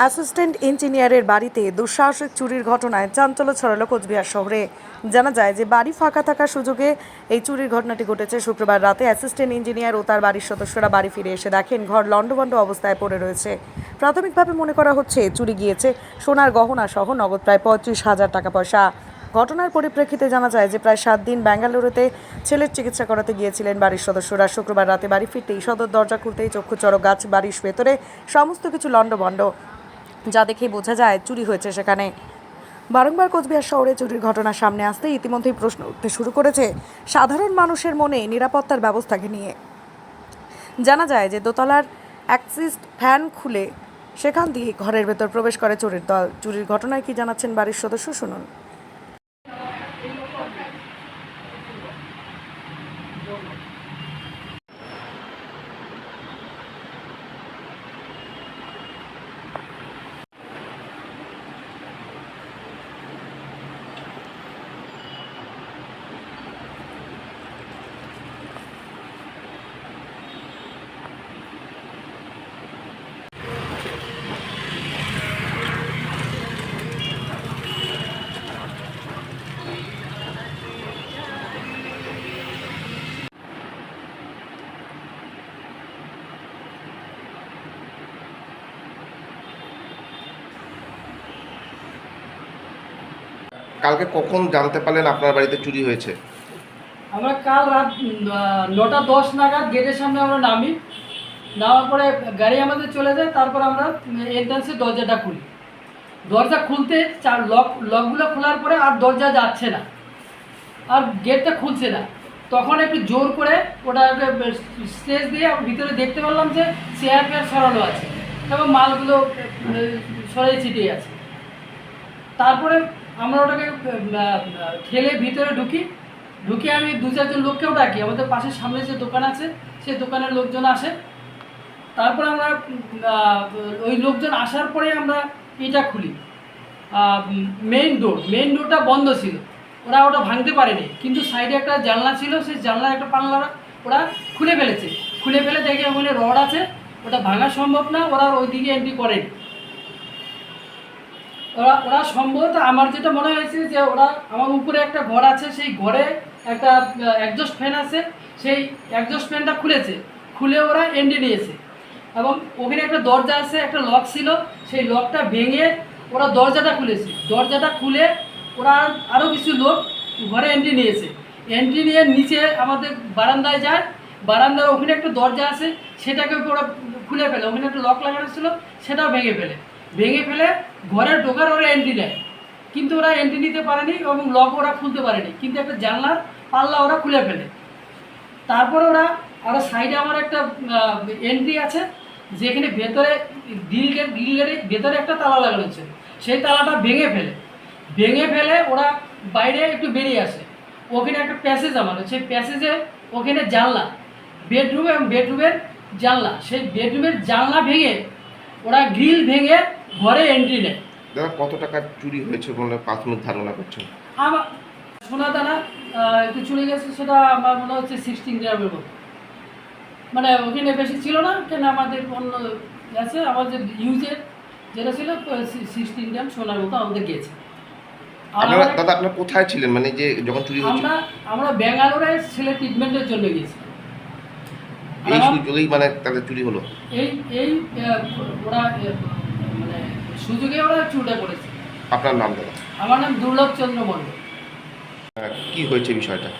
Assistant ইঞ্জিনিয়ারের বাড়িতে দুঃসাহসিক চুরির ঘটনায় চাঞ্চল্য ছড়ালো কোচবিহার শহরে। জানা যায় যে বাড়ি ফাঁকা থাকার সুযোগে এই চুরির ঘটনাটি ঘটেছে শুক্রবার রাতে। অ্যাসিস্ট্যান্ট ইঞ্জিনিয়ার ও তার বাড়ির সদস্যরা বাড়ি ফিরে এসে দেখেন ঘর লণ্ডভণ্ড অবস্থায় পড়ে রয়েছে। প্রাথমিকভাবে মনে করা হচ্ছে চুরি গিয়েছে সোনার গহনা সহ নগদ প্রায় পঁয়ত্রিশ হাজার টাকা পয়সা। ঘটনার পরিপ্রেক্ষিতে জানা যায় যে প্রায় সাত দিন বেঙ্গালুরুতে ছেলের চিকিৎসা করাতে গিয়েছিলেন বাড়ির সদস্যরা। শুক্রবার রাতে বাড়ি ফিরতেই সদর দরজা খুলতেই চক্ষু চড়ক গাছ বাড়ির ভেতরে সমস্ত কিছু লণ্ডভণ্ড। যা দেখে বোঝা যায় চুরি হয়েছে সেখানে। বারংবার কোচবিহার শহরে চুরির ঘটনা সামনে আসতে ইতিমধ্যেই প্রশ্ন উঠতে শুরু করেছে সাধারণ মানুষের মনে নিরাপত্তার ব্যবস্থাকে নিয়ে। জানা যায় যে দোতলার অ্যাক্সিস ফ্যান খুলে সেখান দিয়ে ঘরের ভেতর প্রবেশ করে চুরির দল। চুরির ঘটনায় কি জানাচ্ছেন বাড়ির সদস্য শুনুন। কালকে কখন জানতে পারলেন আপনার বাড়িতে চুরি হয়েছে? আমরা কাল রাত নটা দশ নাগাদ গেটের সামনে আমরা নামি। নামার পরে গাড়ি আমাদের চলে যায়, তারপর আমরা এন্ট্রান্সের দরজাটা খুলি। দরজা খুলতে চার লক লকগুলো খোলার পরে আর দরজা যাচ্ছে না, আর গেটটা খুলছে না। তখন একটু জোর করে ওটা স্টেজ দিয়ে ভিতরে দেখতে পারলাম যে চেয়ার ফেয়ার সরানো আছে, এবং মালগুলো সরিয়ে ছিটিয়ে আছে। তারপরে আমরা ওটাকে ঠেলে ভিতরে ঢুকি। ঢুকে আমি দু চারজন লোককেও ডাকি। আমাদের পাশের সামনে যে দোকান আছে, সেই দোকানের লোকজন আসে। তারপর আমরা ওই লোকজন আসার পরে আমরা এটা খুলি। মেইন ডোর মেইন ডোরটা বন্ধ ছিল। ওরা ওটা ভাঙতে পারেনি। কিন্তু সাইডে একটা জানলা ছিল। সেই জানলার একটা পাল্লা ওরা খুলে ফেলেছে। খুলে ফেলে দেখে ওখানে রড আছে। ওটা ভাঙা সম্ভব না। ওরা ওই দিকে এন্ট্রি করেনি। ওরা ওরা সম্ভবত আমার যেটা মনে হয়েছে যে ওরা আমার উপরে একটা ঘর আছে, সেই ঘরে একটা একজস্ট ফ্যান আছে, সেই একজস্ট ফ্যানটা খুলেছে। খুলে ওরা এন্ডে নিয়েছে। এবং ওখানে একটা দরজা আছে, একটা লক ছিল, সেই লকটা ভেঙে ওরা দরজাটা খুলেছে। দরজাটা খুলে ওরা আরও কিছু লোক ঘরে এন্ট্রি নিয়েছে। এন্ট্রি নিয়ে নিচে আমাদের বারান্দায় যায়, বারান্দার ওখানে একটা দরজা আছে, সেটাকে ওরা খুলে ফেলে। ওখানে একটা লক লাগানো ছিল, সেটাও ভেঙে ফেলে। ভেঙে ফেলে, ঘরে ঢোকার ওরা এন্ট্রি নেয়। কিন্তু ওরা এন্ট্রি নিতে পারেনি এবং লক ওরা খুলতে পারেনি। কিন্তু একটা জানলার পাল্লা ওরা খুলে ফেলে। তারপরে ওরা আরও সাইডে আমার একটা এন্ট্রি আছে, যেখানে ভেতরে গ্রিল গেট ভেতরে একটা তালা লাগানো ছিল সেই তালাটা ভেঙে ফেলে। ভেঙে ফেলে ওরা বাইরে একটু বেরিয়ে আসে। ওখানে একটা প্যাসেজ আমার, সেই প্যাসেজে ওখানে জানলা বেডরুম এবং বেডরুমের জানলা। সেই বেডরুমের জানলা ভেঙে ওরা গ্রিল ভেঙে ঘরে এন্ট্রি নেয় দাদা কত টাকা চুরি হয়েছে বলে প্রাথমিক ধারণা করছেন? আমার সোনা দানা একটু চলে গেছে সেটা আমার মনে হচ্ছে সিক্সটিন গ্রামের মতো। মানে ওখানে বেশি ছিল না কেন আমাদের অন্য আছে আমাদের ইউজের যেটা ছিল সিক্সটিন গ্রাম সোনার মতো আমাদের গেছে। দাদা আপনারা কোথায় ছিলেন? মানে যে যখন চুরি হয়েছে আমরা আমরা ব্যাঙ্গালোরে ছেলে ট্রিটমেন্টের জন্য গেছি। এই সুযোগেই মানে তাদের চুরি হলো? এই এই ওরা সুযোগে ওরা চুরিটা করেছে। আপনার নাম দাদা? আমার নাম দুর্লভ চন্দ্র মণ্ডল। কি হয়েছে বিষয়টা?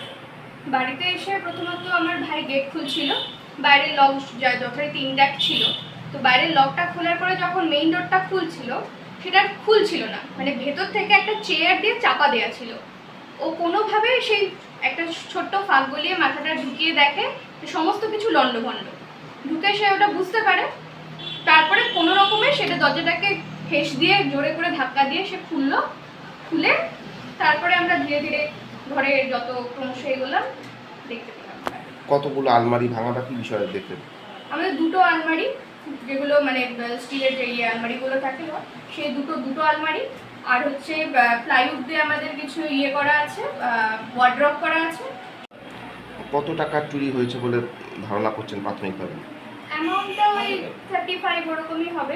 বাড়িতে এসে প্রথমত আমার ভাই গেট খুলছিল বাইরের লক যা- যথারীতি ইন্ডাক্ট ছিল। তো বাইরের লকটা খোলার পরে যখন মেইন ডোরটা খুলছিল সেটা আর খুলছিল না। মানে ভেতর থেকে একটা চেয়ার দিয়ে চাপা দেওয়া ছিল। ও কোনোভাবে সেই একটা ছোট্ট ফাঁক গলিয়ে মাথাটা ঢুকিয়ে দেখে সমস্ত কিছু লণ্ডভণ্ড। ঢুকে সে ওটা বুঝতে পারে। তারপরে কোনো রকমে সেটা দরজাটাকে ঠেস দিয়ে জোরে করে ধাক্কা দিয়ে সে খুললো। খুলে তারপরে আমরা ধীরে ধীরে ঘরে যত ক্রমশ এগোলাম দেখতে পেলাম। কতগুলো আলমারি ভাঙাটা কি বিষয়ে দেখলেন আমাদের দুটো আলমারি যেগুলো মানে স্টিলের যে ইয়ে আলমারিগুলো থাকে সেই দুটো দুটো আলমারি। আর হচ্ছে প্লাইউড দিয়ে আমাদের কিছু ইয়ে করা আছে ওয়ার্ড্রপ করা আছে। কত টাকা চুরি হয়েছে বলে ধারণা করছেন প্রাথমিকভাবে? অ্যামাউন্টটা ওই থার্টি ফাইভ ওরকমই হবে।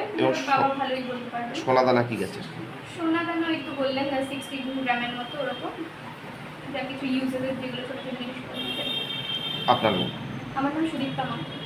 বাবা ভালোই বলতে পারবে। সোনা দানা কি গেছে সোনা দানা ওই তো বললেন না সিক্সটি গ্রামের মতো ওরকম। যা কিছু যেগুলো ছোটো ছোটো জিনিসপত্র আপনার নাম? আমার নাম সুদীপ্তা মান্না